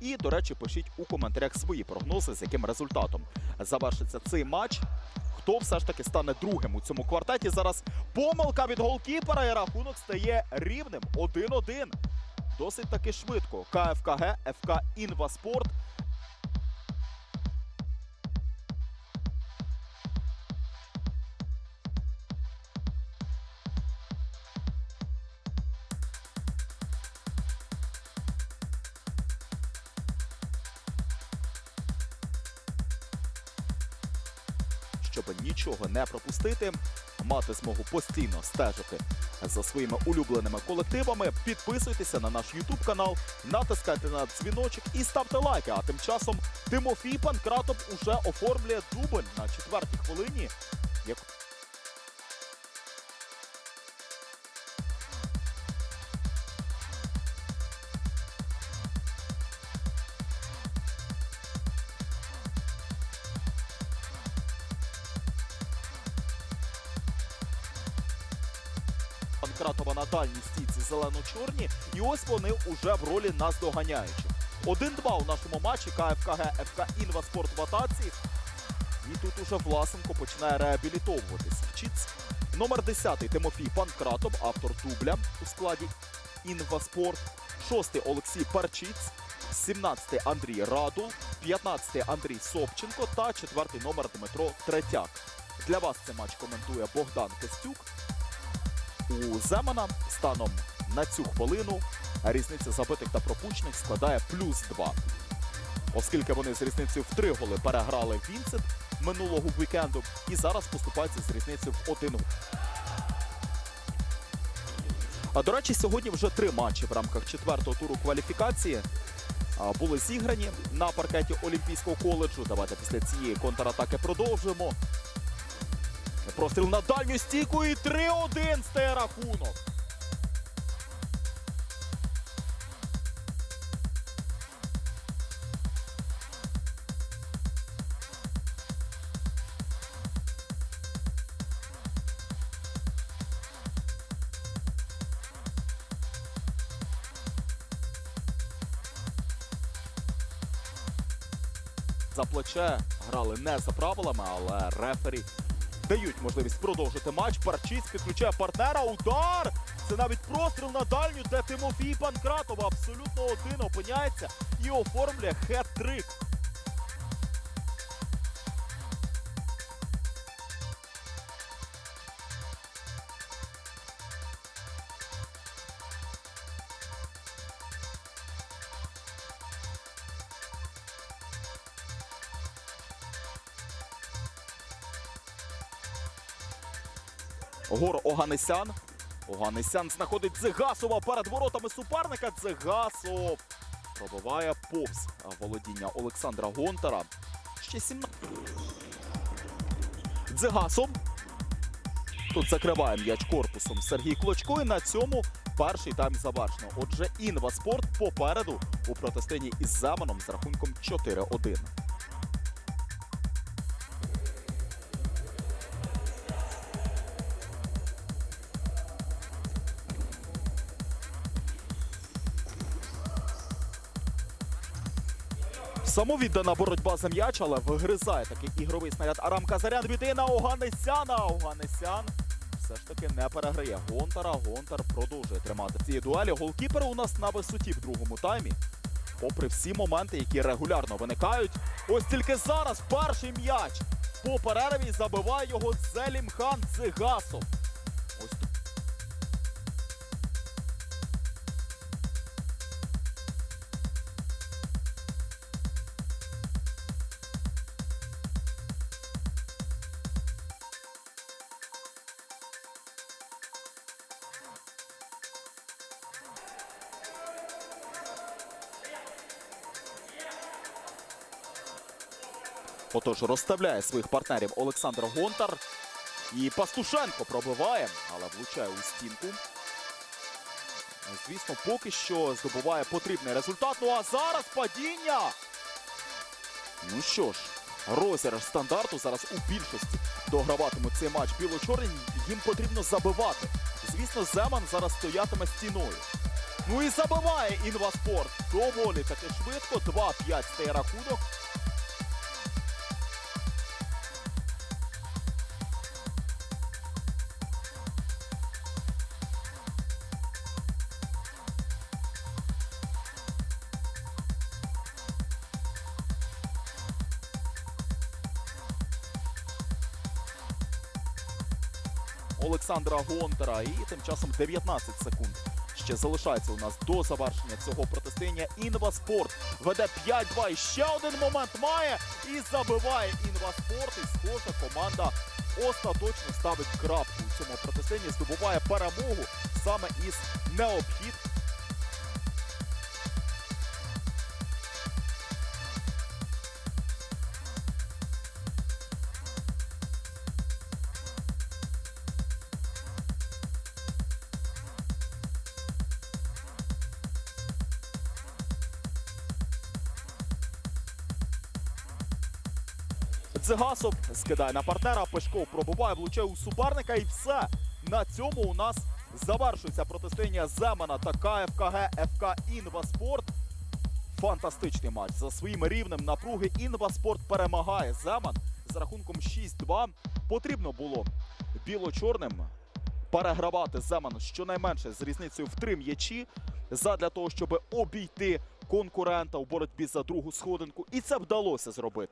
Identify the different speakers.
Speaker 1: І, до речі, пишіть у коментарях свої прогнози, з яким результатом завершиться цей матч. Хто все ж таки стане другим у цьому квартеті? Зараз помилка від голкіпера і рахунок стає рівним 1-1. Досить таки швидко. КФКГ, ФК Інваспорт щоб нічого не пропустити, мати змогу постійно стежити за своїми улюбленими колективами. Підписуйтеся на наш YouTube канал, натискайте на дзвіночок і ставте лайки. А тим часом Тимофій Панкратов уже оформлює дубль на четвертій хвилині. Як Панкратова на дальній стійці зелено-чорні. І ось вони уже в ролі наздоганяючих. 1-2 у нашому матчі КФКГ ФК Інваспорт в атаці. І тут уже Власенко починає реабілітовуватися. Вчиться. Номер 10 Тимофій Панкратов, автор дубля у складі Інваспорт. 6 Олексій Парчиць, 17 Андрій Радул, 15 Андрій Собченко та 4 номер Дмитро Третяк. Для вас цей матч коментує Богдан Костюк у Земана станом на цю хвилину різниця забитих та пропущених складає плюс 2. Оскільки вони з різницею в 3 голи переграли Вінсент минулого вікенду і зараз поступаються з різницею в 1 гол. А до речі, сьогодні вже три матчі в рамках четвертого туру кваліфікації були зіграні на паркеті Олімпійського коледжу. Давайте після цієї контратаки продовжимо. Простріл на дальню стійку і 3-1 стає рахунок. За плече грали не за правилами, але рефері дають можливість продовжити матч. Парчіс підключає партнера. Удар! Це навіть простріл на дальню, де Тимофій Панкратов абсолютно один опиняється і оформлює хет-трик. Гор Оганесян. Оганесян знаходить Дзигасова перед воротами суперника. Дзигасов пробиває повз володіння Олександра Гонтара. Ще 17. Дзигасов. Тут закриває м'яч корпусом Сергій Клочко. І на цьому перший тайм завершено. Отже, Інваспорт попереду у протистоянні із Земаном з рахунком 4-1. Самовіддана боротьба за м'яч, але вигризає такий ігровий снаряд Арам Казарян віддає на Оганесяна. Оганесян все ж таки не переграє Гонтара. Гонтар продовжує тримати цієї дуелі. Голкіпери у нас на висоті в другому таймі. Попри всі моменти, які регулярно виникають. Ось тільки зараз перший м'яч по перерві забиває його Зелімхан Дзигасов. Отож, розставляє своїх партнерів Олександр Гонтар. І Пастушенко пробиває, але влучає у стінку. Звісно, поки що здобуває потрібний результат. Ну а зараз падіння. Ну що ж, розіграш стандарту зараз у більшості дограватимуть цей матч біло-чорні. Їм потрібно забивати. Звісно, Земан зараз стоятиме стіною. Ну і забиває інваспорт. Доволі таки швидко. 2-5 стає рахунок. Олександра Гонтара. І тим часом 19 секунд. Ще залишається у нас до завершення цього протистояння. Інваспорт веде 5-2. І ще один момент має і забиває інваспорт. І схожа команда остаточно ставить крапку у цьому протистоянні. Здобуває перемогу саме із необхід. Дзигасов скидає на партнера. Пешков пробуває, влучає у суперника і все. На цьому у нас завершується протистояння Земена та КФКГ ФК Інваспорт. Фантастичний матч за своїм рівнем напруги. Інваспорт перемагає Земан з рахунком 6-2. Потрібно було біло-чорним перегравати Земан щонайменше з різницею в три м'ячі задля того, щоб обійти конкурента у боротьбі за другу сходинку. І це вдалося зробити.